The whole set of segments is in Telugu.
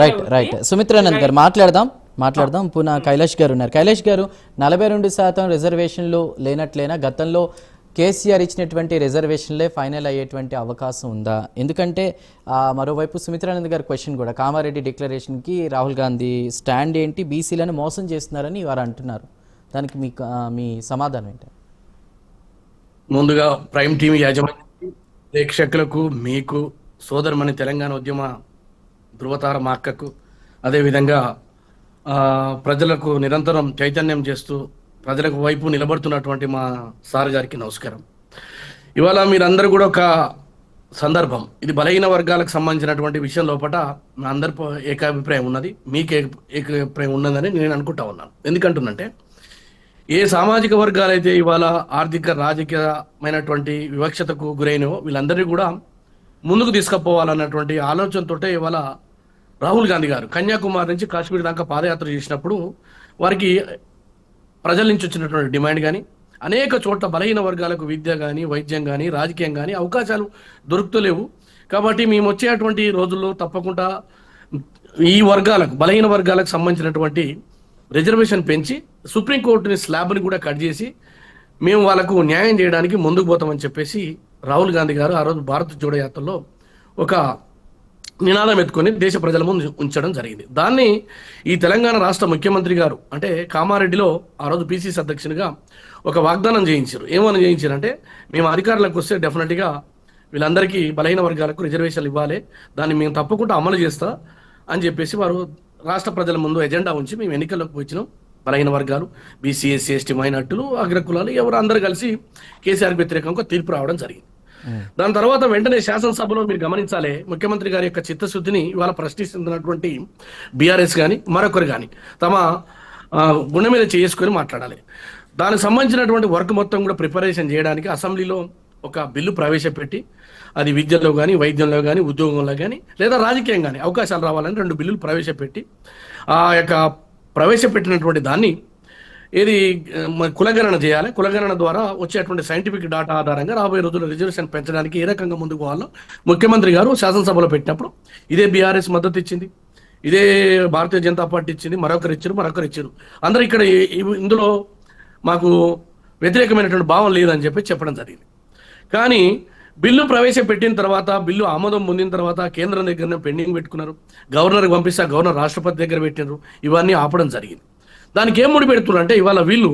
రైట్ రైట్ సుమిత్రానంద్ గారు మాట్లాడదాం మాట్లాడదాం. పునః కైలాష్ గారు ఉన్నారు. కైలాష్ గారు నలభై రెండు శాతం రిజర్వేషన్లు లేనట్లేనా? గతంలో కేసీఆర్ ఇచ్చినటువంటి రిజర్వేషన్లే ఫైనల్ అయ్యేటువంటి అవకాశం ఉందా? ఎందుకంటే మరోవైపు సుమిత్రానంద్ గారి క్వశ్చన్ కూడా కామారెడ్డి డిక్లరేషన్కి రాహుల్ గాంధీ స్టాండ్ ఏంటి? బీసీలను మోసం చేస్తున్నారని వారు అంటున్నారు. దానికి మీ మీ సమాధానం ఏంటి? ముందుగా ప్రైమ్ టీవీ యాజమాన్యానికి ప్రేక్షకులకు మీకు సోదరమణి తెలంగాణ ఉద్యమ ధృవతార మా అక్కకు అదేవిధంగా ప్రజలకు నిరంతరం చైతన్యం చేస్తూ ప్రజలకు వైపు నిలబడుతున్నటువంటి మా సార్ గారికి నమస్కారం. ఇవాళ మీరందరూ కూడా ఒక సందర్భం. ఇది బలహీన వర్గాలకు సంబంధించినటువంటి విషయం లోపల మా అందరి ఏకాభిప్రాయం ఉన్నది. మీకు ఏకాభిప్రాయం ఉన్నదని నేను అనుకుంటా ఉన్నాను. ఎందుకంటున్నంటే ఏ సామాజిక వర్గాలైతే ఇవాళ ఆర్థిక రాజకీయమైనటువంటి వివక్షతకు గురైనవో వీళ్ళందరినీ కూడా ముందుకు తీసుకుపోవాలన్నటువంటి ఆలోచనతోటే ఇవాళ రాహుల్ గాంధీ గారు కన్యాకుమారి నుంచి కాశ్మీర్ దాకా పాదయాత్ర చేసినప్పుడు వారికి ప్రజల నుంచి వచ్చినటువంటి డిమాండ్ కానీ అనేక చోట్ల బలహీన వర్గాలకు విద్య కానీ వైద్యం కానీ రాజకీయం కానీ అవకాశాలు దొరుకుతలేవు. కాబట్టి మేము వచ్చేటువంటి రోజుల్లో తప్పకుండా ఈ వర్గాలకు బలహీన వర్గాలకు సంబంధించినటువంటి రిజర్వేషన్ పెంచి సుప్రీంకోర్టుని స్లాబ్ని కూడా కట్ చేసి మేము వాళ్ళకు న్యాయం చేయడానికి ముందుకు పోతామని చెప్పేసి రాహుల్ గాంధీ గారు ఆ రోజు భారత్ జోడో యాత్రలో ఒక నినాదం ఎత్తుకొని దేశ ప్రజల ముందు ఉంచడం జరిగింది. దాన్ని ఈ తెలంగాణ రాష్ట్ర ముఖ్యమంత్రి గారు అంటే కామారెడ్డిలో ఆ రోజు పిసిసి అధ్యక్షునిగా ఒక వాగ్దానం చేయించారు. ఏమని చేయించారంటే మేము అధికారులకు వస్తే డెఫినెట్గా వీళ్ళందరికీ బలహీన వర్గాలకు రిజర్వేషన్లు ఇవ్వాలి. దాన్ని మేము తప్పకుండా అమలు చేస్తా అని చెప్పేసి వారు రాష్ట్ర ప్రజల ముందు ఎజెండా ఉంచి మేము ఎన్నికల్లోకి వచ్చినాం. బలహీన వర్గాలు బీసీ ఎస్సీ ఎస్టీ మైనార్టీలు అగ్రకులాలు ఎవరు అందరూ కలిసి కేసీఆర్కి వ్యతిరేకంగా తీర్పు రావడం జరిగింది. దాని తర్వాత వెంటనే శాసనసభలో మీరు గమనించాలి ముఖ్యమంత్రి గారి యొక్క చిత్తశుద్ధిని ఇవాళ ప్రశ్నిస్తున్నటువంటి బీఆర్ఎస్ కానీ మరొకరు కానీ తమ ఆ, గుండె మీద చేసుకొని మాట్లాడాలి. దానికి సంబంధించినటువంటి వర్క్ మొత్తం కూడా ప్రిపరేషన్ చేయడానికి అసెంబ్లీలో ఒక బిల్లు ప్రవేశపెట్టి అది విద్యలో కానీ వైద్యంలో కానీ ఉద్యోగంలో కానీ లేదా రాజకీయం కానీ అవకాశాలు రావాలని రెండు బిల్లులు ప్రవేశపెట్టి ఆ యొక్క ప్రవేశపెట్టినటువంటి దాన్ని ఏది కులగణన చేయాలి. కులగణన ద్వారా వచ్చేటువంటి సైంటిఫిక్ డాటా ఆధారంగా రాబోయే రోజుల్లో రిజర్వేషన్ పెంచడానికి ఏ రకంగా ముందుకు పోవాలో ముఖ్యమంత్రి గారు శాసనసభలో పెట్టినప్పుడు ఇదే బీఆర్ఎస్ మద్దతు ఇచ్చింది. ఇదే భారతీయ జనతా పార్టీ ఇచ్చింది. మరొకరు ఇచ్చారు మరొకరు ఇచ్చారు. అందరూ ఇక్కడ ఇందులో మాకు వ్యతిరేకమైనటువంటి భావం లేదని చెప్పి చెప్పడం జరిగింది. కానీ బిల్లు ప్రవేశపెట్టిన తర్వాత బిల్లు ఆమోదం పొందిన తర్వాత కేంద్రం దగ్గరనే పెండింగ్ పెట్టుకున్నారు. గవర్నర్కి పంపిస్తే గవర్నర్ రాష్ట్రపతి దగ్గర పెట్టినారు ఇవన్నీ ఆపడం జరిగింది. దానికి ఏం ముడిపెడుతున్నారు అంటే ఇవాళ వీళ్ళు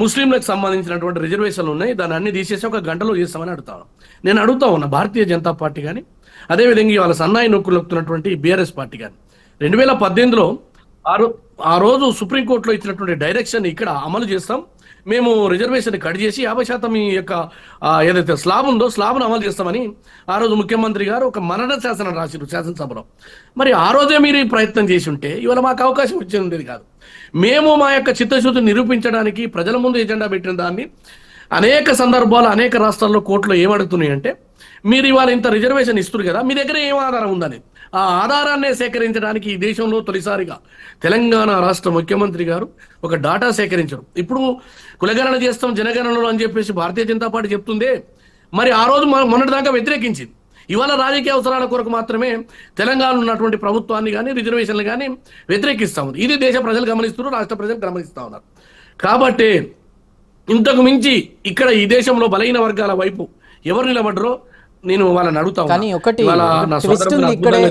ముస్లింలకు సంబంధించినటువంటి రిజర్వేషన్లు ఉన్నాయి దాన్ని అన్ని తీసేసి ఒక గంటలో చేస్తామని అడుగుతాను నేను అడుగుతా ఉన్నా భారతీయ జనతా పార్టీ కానీ అదేవిధంగా ఇవాళ సన్నాయి నొక్కులు నొక్కుతున్నటువంటి బీఆర్ఎస్ పార్టీ కానీ రెండు వేల పద్దెనిమిదిలో ఆ ఆ రోజు సుప్రీంకోర్టులో ఇచ్చినటువంటి డైరెక్షన్ ఇక్కడ అమలు చేస్తాం. మేము రిజర్వేషన్ కట్ చేసి యాభై శాతం ఈ యొక్క ఏదైతే స్లాబ్ ఉందో స్లాబ్ను అమలు చేస్తామని ఆ రోజు ముఖ్యమంత్రి గారు ఒక మరణ శాసనం రాసిరు శాసనసభలో. మరి ఆ రోజే మీరు ప్రయత్నం చేసి ఉంటే ఇవాళ మాకు అవకాశం వచ్చేది ఉండేది కాదు. మేము మా యొక్క చిత్తశుద్ధి నిరూపించడానికి ప్రజల ముందు ఎజెండా పెట్టిన దాన్ని అనేక సందర్భాలు అనేక రాష్ట్రాల్లో కోర్టులో ఏమడుగుతున్నాయి అంటే మీరు ఇవాళ ఇంత రిజర్వేషన్ ఇస్తున్నారు కదా మీ దగ్గర ఏం ఆధారం ఉందనేది. ఆ ఆధారాన్నే సేకరించడానికి ఈ దేశంలో తొలిసారిగా తెలంగాణ రాష్ట్ర ముఖ్యమంత్రి గారు ఒక డాటా సేకరించడం ఇప్పుడు కులగణన చేస్తాం జనగణనలు అని చెప్పేసి భారతీయ జనతా పార్టీ చెప్తుందే. మరి ఆ రోజు మొన్నటిదాకా వ్యతిరేకించింది. ఇవాళ రాజకీయ అవసరాల కొరకు మాత్రమే తెలంగాణలో ఉన్నటువంటి ప్రభుత్వాన్ని కానీ రిజర్వేషన్లు కానీ వ్యతిరేకిస్తా ఉంది ఇది దేశ ప్రజలు గమనిస్తున్నారు రాష్ట్ర ప్రజలు గమనిస్తూ ఉన్నారు. కాబట్టి ఇంతకు మించి ఇక్కడ ఈ దేశంలో బలహీన వర్గాల వైపు ఎవరు నిలబడ్డరో నేను వాళ్ళని అడుగుతా. కానీ ఒకటి నా సోదరుడు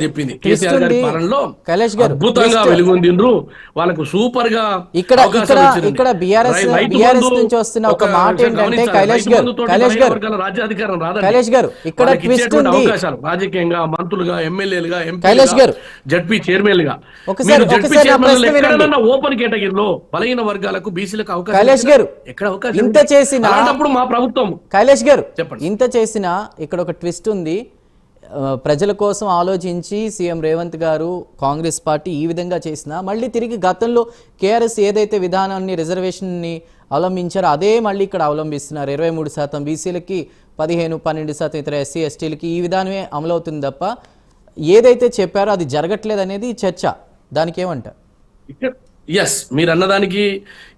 చెప్పింది twist కేసీఆర్ గారి ఉంది. పాలనలో కైలాష్ గారు, అద్భుతంగా. వెలుగొందిండ్రు వాళ్ళకు సూపర్గా ఇక్కడ ఇక్కడ. ఇక్కడ బీఆర్ఎస్ బీఆర్ఎస్ నుంచి వస్తున్న ఒక మాట ఏంటంటే. కైలాష్ గారు కైలాష్ గారు రాజ్యాధికారం రాదండి. కైలాష్ గారు, ఇక్కడ ఇచ్చేటువంటి ఉంది. అవకాశాలు రాజకీయంగా మంత్రులుగా ఎమ్మెల్యేలుగా కైలాష్ గారు. జడ్పీ మీరు జడ్పీ ఒకసారి ఓపెన్ కేటగిరీలో బలహీన వర్గాలకు బీసీలకు అవకాశం కైలాష్? గారు, ఎక్కడ అవకాశం ఇంత? చేసిన- మా ప్రభుత్వం కైలాష్ గారు చెప్పండి. ఇంత చేసిన ఇక్కడ ఒక ట్విస్ట్ ఉంది. ప్రజల కోసం ఆలోచించి సీఎం రేవంత్ గారు కాంగ్రెస్ పార్టీ ఈ విధంగా చేసినా మళ్ళీ తిరిగి గతంలో కేఆర్ఎస్ ఏదైతే విధానాన్ని రిజర్వేషన్ని అవలంబించారో అదే మళ్ళీ ఇక్కడ అవలంబిస్తున్నారు. ఇరవై మూడు శాతం బీసీలకి పదిహేను పన్నెండు శాతం ఇతర ఎస్సీ ఎస్టీలకి ఈ విధానమే అమలవుతుంది తప్ప ఏదైతే చెప్పారో అది జరగట్లేదు అనేది చర్చ. దానికి ఏమంటారు ఎస్ మీరు అన్నదానికి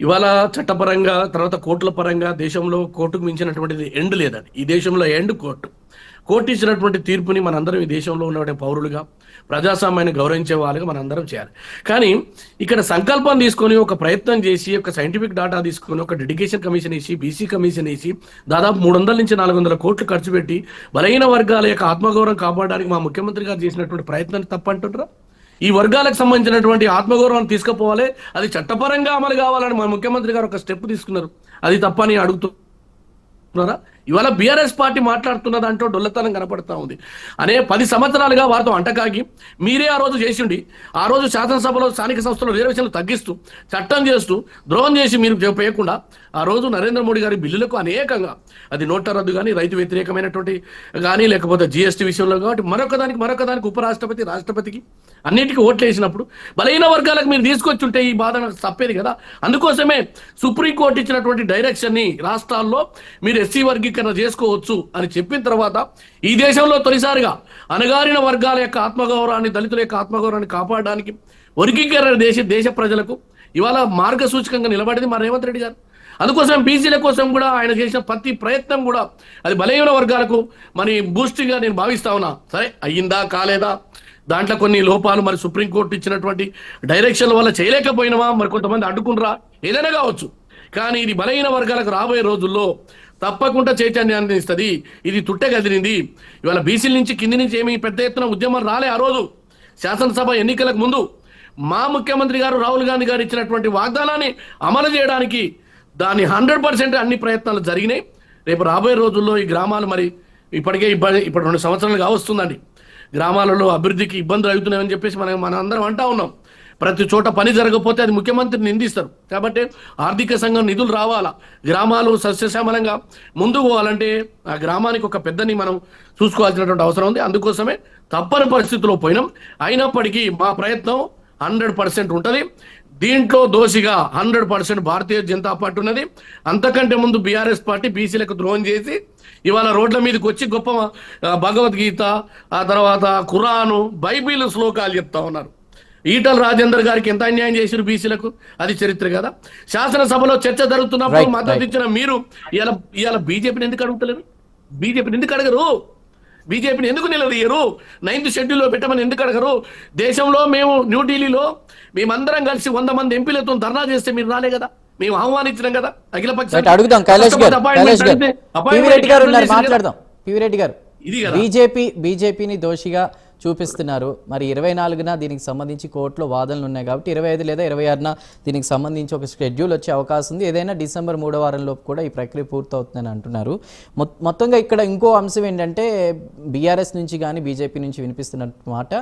ఇవాళ చట్టపరంగా తర్వాత కోర్టుల పరంగా దేశంలో కోర్టుకు మించినటువంటిది ఎండ్ లేదండి. ఈ దేశంలో ఎండ్ కోర్టు. కోర్టు ఇచ్చినటువంటి తీర్పుని మనందరం ఈ దేశంలో ఉన్నటువంటి పౌరులుగా ప్రజాస్వామ్యాన్ని గౌరవించే వాళ్ళుగా మనందరం చేయాలి. కానీ ఇక్కడ సంకల్పం తీసుకొని ఒక ప్రయత్నం చేసి ఒక సైంటిఫిక్ డాటా తీసుకొని ఒక డెడికేషన్ కమిషన్ వేసి బీసీ కమిషన్ వేసి దాదాపు మూడు వందల నుంచి నాలుగు వందల కోట్లు ఖర్చు పెట్టి బలహీన వర్గాల యొక్క ఆత్మగౌరవం కాపాడడానికి మా ముఖ్యమంత్రి గారు చేసినటువంటి ప్రయత్నం తప్పంటుంటారా ఈ వర్గాలకు సంబంధించినటువంటి ఆత్మగౌరవాన్ని తీసుకుపోవాలి. అది చట్టపరంగా అమలు కావాలని మా ముఖ్యమంత్రి గారు ఒక స్టెప్ తీసుకున్నారు. అది తప్పని అడుగుతున్నారా? ఇవాళ బీఆర్ఎస్ పార్టీ మాట్లాడుతున్న దాంట్లో డొల్లతనం కనపడతా ఉంది. అనే పది సంవత్సరాలుగా వారితో అంటకాగి మీరే ఆ రోజు చేసిండి. ఆ రోజు శాసనసభలో స్థానిక సంస్థలు రిజర్వేషన్లు తగ్గిస్తూ చట్టం చేస్తూ ద్రోహం చేసి మీరు చేయకుండా ఆ రోజు నరేంద్ర మోడీ గారి బిల్లులకు అనేకంగా అది నోట్ల రద్దు కానీ రైతు వ్యతిరేకమైనటువంటి కానీ లేకపోతే జిఎస్టీ విషయంలో కాబట్టి మరొక దానికి మరొక దానికి ఉపరాష్ట్రపతి రాష్ట్రపతికి అన్నిటికీ ఓట్లు వేసినప్పుడు బలహీన వర్గాలకు మీరు తీసుకొచ్చి ఉంటే ఈ బాధ నాకు తప్పేది కదా. అందుకోసమే సుప్రీంకోర్టు ఇచ్చినటువంటి డైరెక్షన్ని రాష్ట్రాల్లో మీరు ఎస్సీ వర్గీకరణ చేసుకోవచ్చు అని చెప్పిన తర్వాత ఈ దేశంలో తొలిసారిగా అణగారిన వర్గాల యొక్క ఆత్మగౌరవాన్ని దళితుల యొక్క ఆత్మగౌరవాన్ని కాపాడడానికి వర్గీకరణ దేశ దేశ ప్రజలకు ఇవాళ మార్గసూచకంగా నిలబడింది మా రేవంత్ రెడ్డి గారు. అందుకోసం బీసీల కోసం కూడా ఆయన చేసిన ప్రతి ప్రయత్నం కూడా అది బలహీన వర్గాలకు మరి బూస్టింగ్గా నేను భావిస్తా ఉన్నా. సరే అయ్యిందా కాలేదా? దాంట్లో కొన్ని లోపాలు మరి సుప్రీంకోర్టు ఇచ్చినటువంటి డైరెక్షన్ల వల్ల చేయలేకపోయినామా మరి కొంతమంది అడ్డుకునరా ఏదైనా కావచ్చు. కానీ ఇది బలహీన వర్గాలకు రాబోయే రోజుల్లో తప్పకుండా చైతన్యాన్ని ఇస్తుంది ఇది తుట్టె కదిలింది ఇవాళ బీసీల నుంచి కింది నుంచి ఏమి పెద్ద ఎత్తున ఉద్యమం రాలే ఆ రోజు. శాసనసభ ఎన్నికలకు ముందు మా ముఖ్యమంత్రి గారు రాహుల్ గాంధీ గారు ఇచ్చినటువంటి వాగ్దానాన్ని అమలు చేయడానికి దాని హండ్రెడ్ పర్సెంట్ అన్ని ప్రయత్నాలు జరిగినాయి. రేపు రాబోయే రోజుల్లో ఈ గ్రామాలు మరి ఇప్పటికే ఇబ్బంది ఇప్పుడు రెండు సంవత్సరాలుగా వస్తుందండి. గ్రామాలలో అభివృద్ధికి ఇబ్బందులు అవుతున్నాయని చెప్పేసి మనం మనందరం అంటా ఉన్నాం. ప్రతి చోట పని జరగకపోతే అది ముఖ్యమంత్రిని నిందిస్తారు. కాబట్టి ఆర్థిక సంఘం నిధులు రావాలా? గ్రామాలు సస్యశ్యామలంగా ముందుకు పోవాలంటే ఆ గ్రామానికి ఒక పెద్దని మనం చూసుకోవాల్సినటువంటి అవసరం ఉంది. అందుకోసమే తప్పని పరిస్థితిలో పోయినాం. అయినప్పటికీ మా ప్రయత్నం హండ్రెడ్ పర్సెంట్ ఉంటుంది. దీంట్లో దోషిగా hundred percent Bharatiya Janata party ఉన్నది. అంతకంటే ముందు బీఆర్ఎస్ పార్టీ బీసీలకు ద్రోహం చేసి ఇవాళ రోడ్ల మీదకి వచ్చి గొప్ప భగవద్గీత ఆ తర్వాత ఖురాను బైబిల్ శ్లోకాలు చెప్తా ఉన్నారు. ఈటల రాజేందర్ గారికి ఎంత అన్యాయం చేశారు బీసీలకు? అది చరిత్ర కదా. శాసనసభలో చర్చ జరుగుతున్నప్పుడు మద్దతు. ఇచ్చిన మీరు ఇవాళ ఇవాళ బీజేపీని ఎందుకు అడుగుతలేరు? బీజేపీని ఎందుకు అడగరు? బీజేపీని ఎందుకు నిలదీయరు? నైన్త్ షెడ్యూల్లో పెట్టమని ఎందుకు అడగరు? దేశంలో మేము న్యూఢిల్లీలో మేమందరం కలిసి వంద మంది ఎంపీలతో ధర్నా చేస్తే మీరు రాలే కదా. మేము ఆహ్వానించినాం కదా. అఖిల పక్ష అడుగుదాం. కైలాష్ గారు మాట్లాడదాం. పివి రెడ్డి గారు. ఇది కదా. బీజేపీ బీజేపీని దోషిగా చూపిస్తున్నారు. మరి ఇరవై నాలుగున దీనికి సంబంధించి కోర్టులో వాదనలు ఉన్నాయి కాబట్టి ఇరవై ఐదు లేదా ఇరవై ఆరున దీనికి సంబంధించి ఒక షెడ్యూల్ వచ్చే అవకాశం ఉంది. ఏదైనా డిసెంబర్ మూడో వారంలోపు కూడా ఈ ప్రక్రియ పూర్తవుతుందని అంటున్నారు. మొత్తంగా ఇక్కడ ఇంకో అంశం ఏంటంటే బీఆర్ఎస్ నుంచి కానీ బీజేపీ నుంచి వినిపిస్తున్న మాట.